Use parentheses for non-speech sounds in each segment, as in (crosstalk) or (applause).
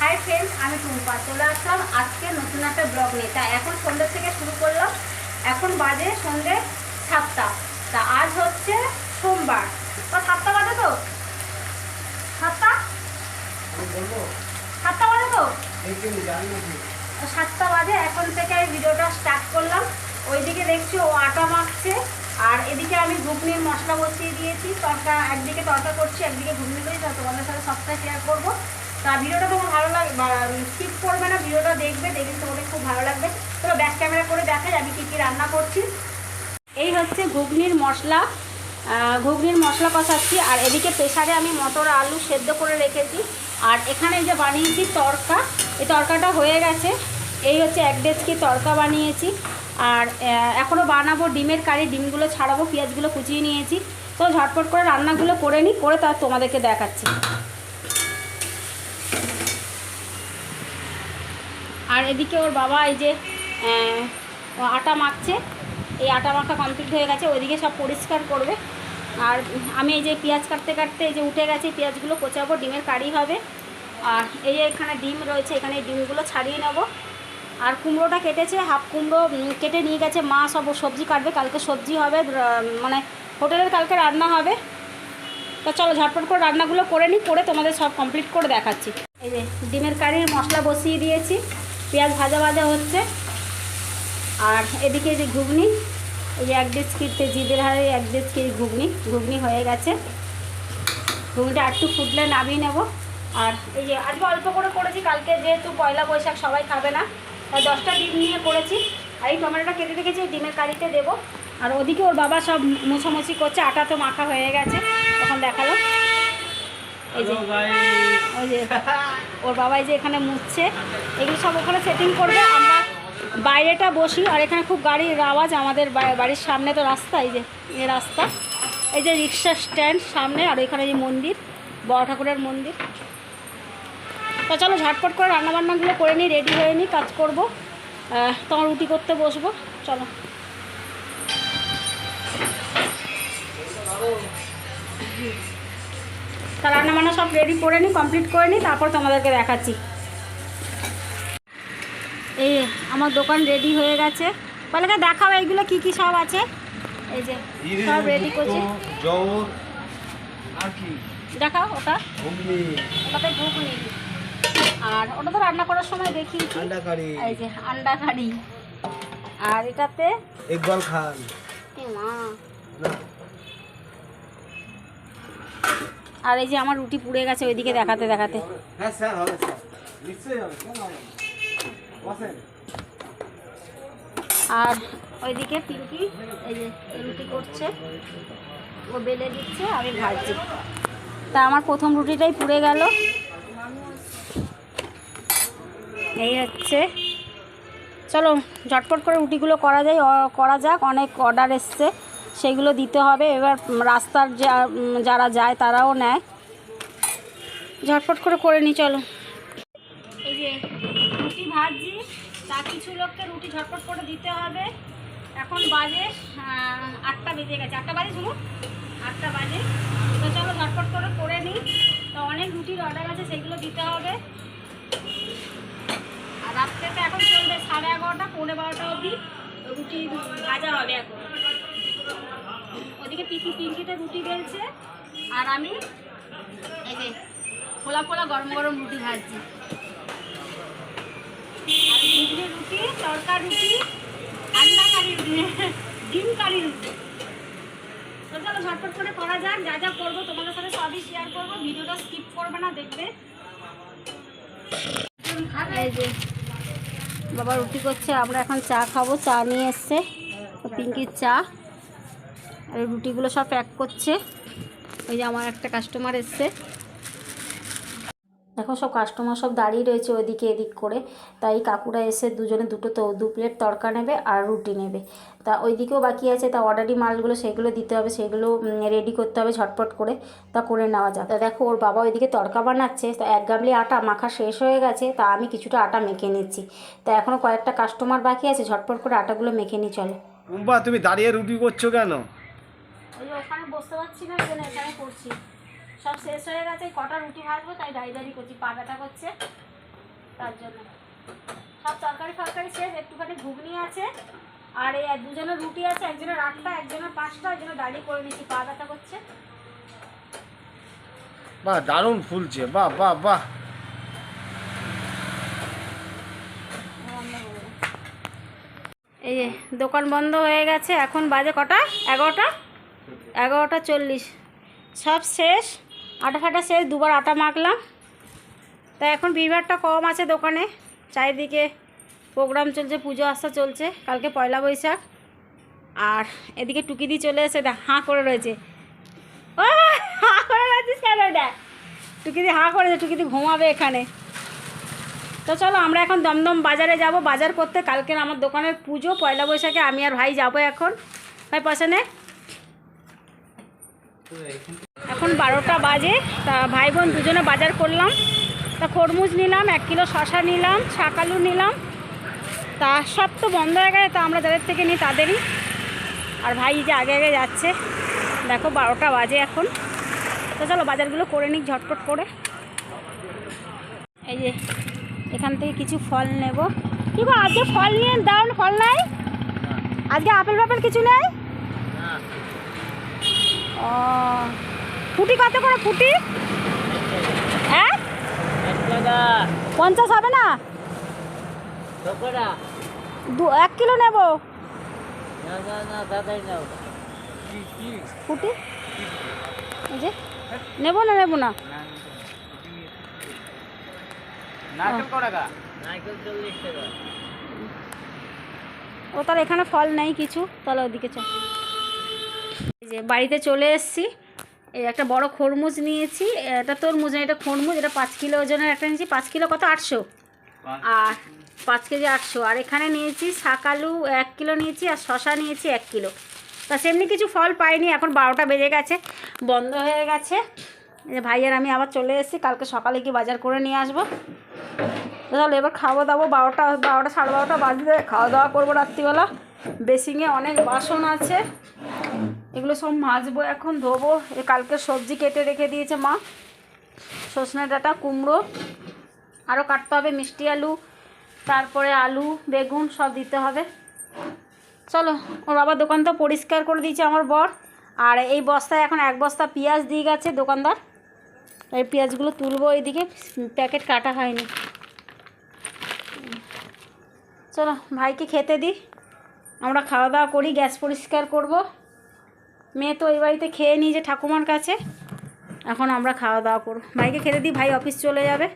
Hi friends আমি টুম্পা। চলে আসলাম আজকে নতুন একটা ব্লগ নিয়ে। তা এখন সন্ধ্যে থেকে শুরু করলাম। এখন বাজে সন্ধ্যে সাতটা। তা আজ হচ্ছে সোমবার। তো সাতটা বাজে তো? সাতটা? সাতটা বাজে তো? সাতটা বাজে এখন থেকে আমি ভিডিওটা স্টার্ট করলাম। ওইদিকে দেখছি ও আটা মাখছে। আর এদিকে আমি ঘুগনির মশলা বসিয়ে দিয়েছি। তরকা একদিকে তরকা করছি একদিকে ঘুগনি করি তা তোমাদের সাথে সবটা শেয়ার করব। তা ভিডিওটা তোমার ভালো লাগবে স্কিপ করবে না, ভিডিওটা দেখবে দেখলে তোমাদের খুব ভালো লাগবে। তো ব্যাক ক্যামেরা করে দেখাই আমি কী কী রান্না করছি। এই হচ্ছে ঘুগনির মশলা। ঘুগনির মশলা কষাচ্ছি, আর এদিকে প্রেশারে আমি মটর আলু সেদ্ধ করে রেখেছি। আর এখানে যে বানিয়েছি তরকা, এই তরকাটা হয়ে গেছে। এই হচ্ছে এক ডেচকি তরকা বানিয়েছি। আর এখনও বানাবো ডিমের কারি, ডিমগুলো ছাড়াবো, পেঁয়াজগুলো কুচিয়ে নিয়েছি। তো ঝটপট করে রান্নাগুলো করে নিই, করে তার তোমাদেরকে দেখাচ্ছি। আর এদিকে ওর বাবা এই যে আটা মাখছে। এই আটা মাখা কমপ্লিট হয়ে গেছে, ওইদিকে সব পরিষ্কার করবে। আর আমি এই যে পেঁয়াজ কাটতে কাটতে এই যে উঠে গেছে, পেঁয়াজগুলো কোচাবো, ডিমের কারি হবে। আর এই যে এখানে ডিম রয়েছে, এখানে ডিমগুলো ছাড়িয়ে নেব। আর কুমড়োটা কেটেছে, হাফ কুমড়ো কেটে নিয়ে গেছে মা, সব সবজি কাটবে, কালকে সবজি হবে মানে হোটেলের কালকে রান্না হবে। তো চলো ঝটপট করে রান্নাগুলো করে নিই, করে তোমাদের সব কমপ্লিট করে দেখাচ্ছি। এই যে ডিমের কারির মশলা বসিয়ে দিয়েছি। পেঁয়াজ ভাজা ভাজা হচ্ছে। আর এদিকে এই যে ঘুগনি এই যে এক দেড় কিনতে জিদের হারে এক দেড় কেজি ঘুগনি। ঘুগনি হয়ে গেছে। ঘুগনিটা একটু ফুটলে নামিয়ে নেব। আর এই যে আজকে অল্প করে করেছি কালকে যেহেতু পয়লা বৈশাখ সবাই খাবে না। তাই দশটা ডিম নিয়ে করেছি। আর এই টমেটোটা কেটে রেখেছি এই ডিমের কারিতে দেবো। আর ওদিকে ওর বাবা সব মোছামুছি করছে আটা তো মাখা হয়ে গেছে। তখন দেখাল। এই যে ওই যে। (laughs) ওর বাবাই যে এখানে মুছছে, এগুলো সব ওখানে সেটিং করবে, আমরা বাইরেটা বসি, আর এখানে খুব গাড়ির আওয়াজ, আমাদের বাড়ির সামনে তো রাস্তা, এই যে এই রাস্তা। এই যে রিক্সা স্ট্যান্ড সামনে, আর এখানে যে মন্দির, বড় ঠাকুরের মন্দির। তো চলো ঝটপট করে রান্নাবান্নাগুলো করে নিই রেডি হয়ে নিই, কাজ করব। তোমার রুটি করতে বসবো, চলো। তা রান্নাবান্না সব রেডি করে নিই কমপ্লিট করে নিই তারপর তোমাদেরকে দেখাচ্ছি। এই আমার দোকান রেডি হয়ে গেছে। বলে দেখাও এইগুলো কি কি সব আছে? এই যে সব রেডি করছি। আর দেখাও ওটা। ওটাতে ঘুগনি। আর ওটা তো রান্না করার সময় কারি এই যে আন্ডা কারি আর এটাতে ইকবাল খান। মা। আর এই যে আমার রুটি পুড়ে গেছে ওইদিকে দেখাতে দেখাতে। হ্যাঁ স্যার হবে স্যার। নিশ্চয়ই হবে কেন হবে বসেন। আর ওইদিকে পিঙ্কি এই যে রুটি করছে। ও বেলে দিচ্ছে আমি ভাজছি। তা আমার প্রথম রুটিটাই পুড়ে গেল। এই হচ্ছে। চলো ঝটপট করে রুটিগুলো করা যায় করা যাক অনেক অর্ডার এসছে। সেগুলো দিতে হবে। এবার রাস্তার যারা যায় তারাও নেয়। ঝটপট করে করে নিই চলো। এই যে, রুটি ভাজি তা কিছু লোককে রুটি ঝটপট করে দিতে হবে। এখন বাজে আটটা বেজে গেছে। আটটা বাজে শুনো আটটা বাজে। তো চলো ঝটপট করে করে নিই তো অনেক রুটির অর্ডার আছে, সেগুলো দিতে হবে। আর রাত্রে তো এখন চলবে সাড়ে এগারোটা, পৌনে বারোটা অবধি। রুটি ভাজা হবে এখন। পিসি পিঙ্কিতে রুটি বেলছে। আর আমি এই যে ফোলা ফোলা গরম গরম রুটি ভাজছি। আর রুটি তড়কা রুটি, আন্ডা কারি রুটি, ডিম কারি রুটি। চলো ঝটপট করে করা যাক, যা যা করব তোমাদের সাথে সবই শেয়ার করব। ভিডিওটা স্কিপ করবে না, দেখবে। বাবা রুটি করছে, আমরা এখন চা খাব। চা নিয়ে এসছে পিঙ্কির চা। আর রুটিগুলো সব প্যাক করছে। ওই যে আমার একটা কাস্টমার এসছে। দেখো সব কাস্টমার সব দাঁড়িয়ে রয়েছে ওইদিকে এদিক করে। তাই কাকুরা এসে দুজনে দুটো তো, দু প্লেট তড়কা নেবে আর রুটি নেবে। তা ওইদিকেও বাকি আছে, তা অর্ডারি মালগুলো সেগুলো দিতে হবে, সেগুলো রেডি করতে হবে ঝটপট করে। তা করে নেওয়া যাক। তা দেখো ওর বাবা ওইদিকে তড়কা বানাচ্ছে। তা এক গামলি আটা মাখা শেষ হয়ে গেছে, তা আমি কিছুটা আটা মেখে নিচ্ছি। তা এখনও কয়েকটা কাস্টমার বাকি আছে, ঝটপট করে আটাগুলো মেখে নিই চলো। তুমি দাঁড়িয়ে রুটি করছ কেন? ওখানে বসতে পারছি না জন্য এখানে করছি সব শেষ হয়ে গেছে কটা রুটি ভাজবো তাই দাঁড়িয়ে করছি পা ব্যথা করছে তার জন্য। সব তরকারি ফরকারি শেষ একটুখানি ঘুগনি আছে আর এই দুজনের রুটি আছে একজনের আটটা একজনের পাঁচটা একজনের দাঁড়িয়ে করে নিচ্ছি পা ব্যথা করছে। বাহ দারুণ ফুলছে বাহ বাহ বাহ এই দোকান বন্ধ হয়ে গেছে এখন বাজে কটা? এগারোটা? এগারোটা চল্লিশ। সব শেষ। আটা ফাটা শেষ, দুবার আটা মাখলাম। তা এখন ভিড়ভাড়টা কম আছে দোকানে। চারিদিকে প্রোগ্রাম চলছে, পুজো আসা চলছে। কালকে পয়লা বৈশাখ। আর এদিকে টুকি দিয়ে চলে এসে দেখ, হাঁ করে রয়েছে। ও, হাঁ করে রয়েছিস কেন দেখ টুকিদি হাঁ করেছে টুকি দিয়ে ঘুমাবে এখানে। তো চলো, আমরা এখন দমদম বাজারে যাব। বাজার করতে কালকের আমার দোকানের পুজো, পয়লা বৈশাখে আমি আর ভাই যাব এখন। ভাই নে। এখন বারোটা বাজে, তা ভাই বোন দুজনে বাজার করলাম। তা খরমুজ নিলাম, এক কিলো শশা নিলাম শাকালু নিলাম। তা সব তো বন্ধ হয়ে গেছে, তা আমরা যাদের থেকে নিই তাদেরই। আর ভাই যে আগে আগে যাচ্ছে, দেখো বারোটা বাজে এখন। তো চলো বাজারগুলো করে নিক ঝটপট করে। এই যে এখান থেকে কিছু ফল নেব। কি গো, আজকে ফল নিয়ে দাও ফল নাই? আজকে আপেল ফাপেল কিছু নেই? ও। ফুটি কত করে ফুটি হ্যাঁ? পঞ্চাশ হবে না? দু এক কিলো নেব। ফুটি যে নেব না নেব না? ও তাহলে এখানে ফল নেই কিছু। তাহলে ওদিকে চল। যে বাড়িতে চলে এসেছি। এই একটা বড় খরমুজ নিয়েছি। এটা তরমুজ না এটা খরমুজ এটা পাঁচ কিলো ওজনের একটা নিয়েছি। পাঁচ কিলো কত? আটশো। আর পাঁচ কেজি আটশো। আর এখানে নিয়েছি শাকালু এক কিলো নিয়েছি আর শশা নিয়েছি এক কিলো। তা সেমনি কিছু ফল পাইনি এখন বারোটা বেজে গেছে বন্ধ হয়ে গেছে। এই যে ভাইয়ের আমি আবার চলে এসেছি কালকে সকালে গিয়ে বাজার করে নিয়ে আসব। তাহলে এবার খাওয়া দাওয়া বারোটা বারোটা সাড়ে বারোটা বাজতে খাওয়া দাওয়া করব রাত্রিবেলা। বেসিংয়ে অনেক বাসন আছে। এগুলো সব মাজবো এখন, ধোবো। এ কালকে সবজি কেটে রেখে দিয়েছে মা। সজনে ডাঁটা, কুমড়ো আরও কাটতে হবে মিষ্টি আলু, তারপরে আলু, বেগুন সব দিতে হবে। চলো, ওর বাবার দোকান তো পরিষ্কার করে দিয়েছে আমার বর। আর এই বস্তায় এখন এক বস্তা পেঁয়াজ দিয়ে গেছে দোকানদার। এই পেঁয়াজগুলো তুলবো এইদিকে প্যাকেট কাটা হয়নি। চলো, ভাইকে খেতে দিই আমরা খাওয়া দাওয়া করি, গ্যাস পরিষ্কার করব। মেয়ে তো ওই বাড়িতে খেয়ে নিয়েছে ঠাকুমার কাছে। এখন আমরা খাওয়া দাওয়া করব। ভাইকে খেতে দিই, ভাই অফিস চলে যাবে।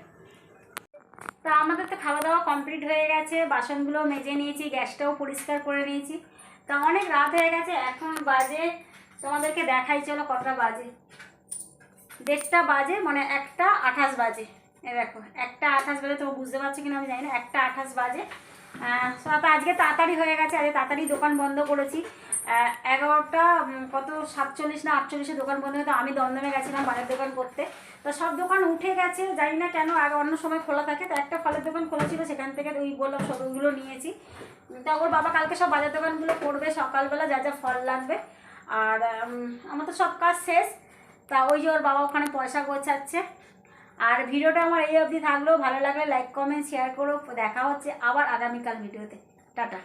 তা আমাদের তো খাওয়া দাওয়া কমপ্লিট হয়ে গেছে, বাসনগুলো মেজে নিয়েছি, গ্যাসটাও পরিষ্কার করে নিয়েছি। তা অনেক রাত হয়ে গেছে, এখন বাজে, তোমাদেরকে দেখাই, চলো কতটা বাজে। দেড়টা বাজে মানে একটা আঠাশ বাজে। এ দেখো, একটা আঠাশ বাজে, তো বুঝতে পারছ কিনা আমি জানি না, একটা আঠাশ বাজে। তো আজকে তাড়াতাড়ি হয়ে গেছে, আজকে তাড়াতাড়ি দোকান বন্ধ করেছি। এগারোটা কত, সাতচল্লিশ না আটচল্লিশে দোকান বন্ধ হতো আমি দমদমে গেছিলাম বাজার দোকান করতে। তো সব দোকান উঠে গেছে, জানি না কেন আগে অন্য সময় খোলা থাকে, তো একটা ফলের দোকান খোলা ছিল সেখান থেকে ওই বললাম সবগুলো নিয়েছি। তা ওর বাবা কালকে সব বাজার দোকানগুলো করবে, সকালবেলা যা যা ফল লাগবে। আর আমার তো সব কাজ শেষ, তা ওই যে ওর বাবা ওখানে পয়সা গোছাচ্ছে। আর ভিডিওটা আমার এই অবধি থাকলেও ভালো লাগলে লাইক কমেন্ট শেয়ার করো। দেখা হচ্ছে আবার আগামীকাল ভিডিওতে টাটা।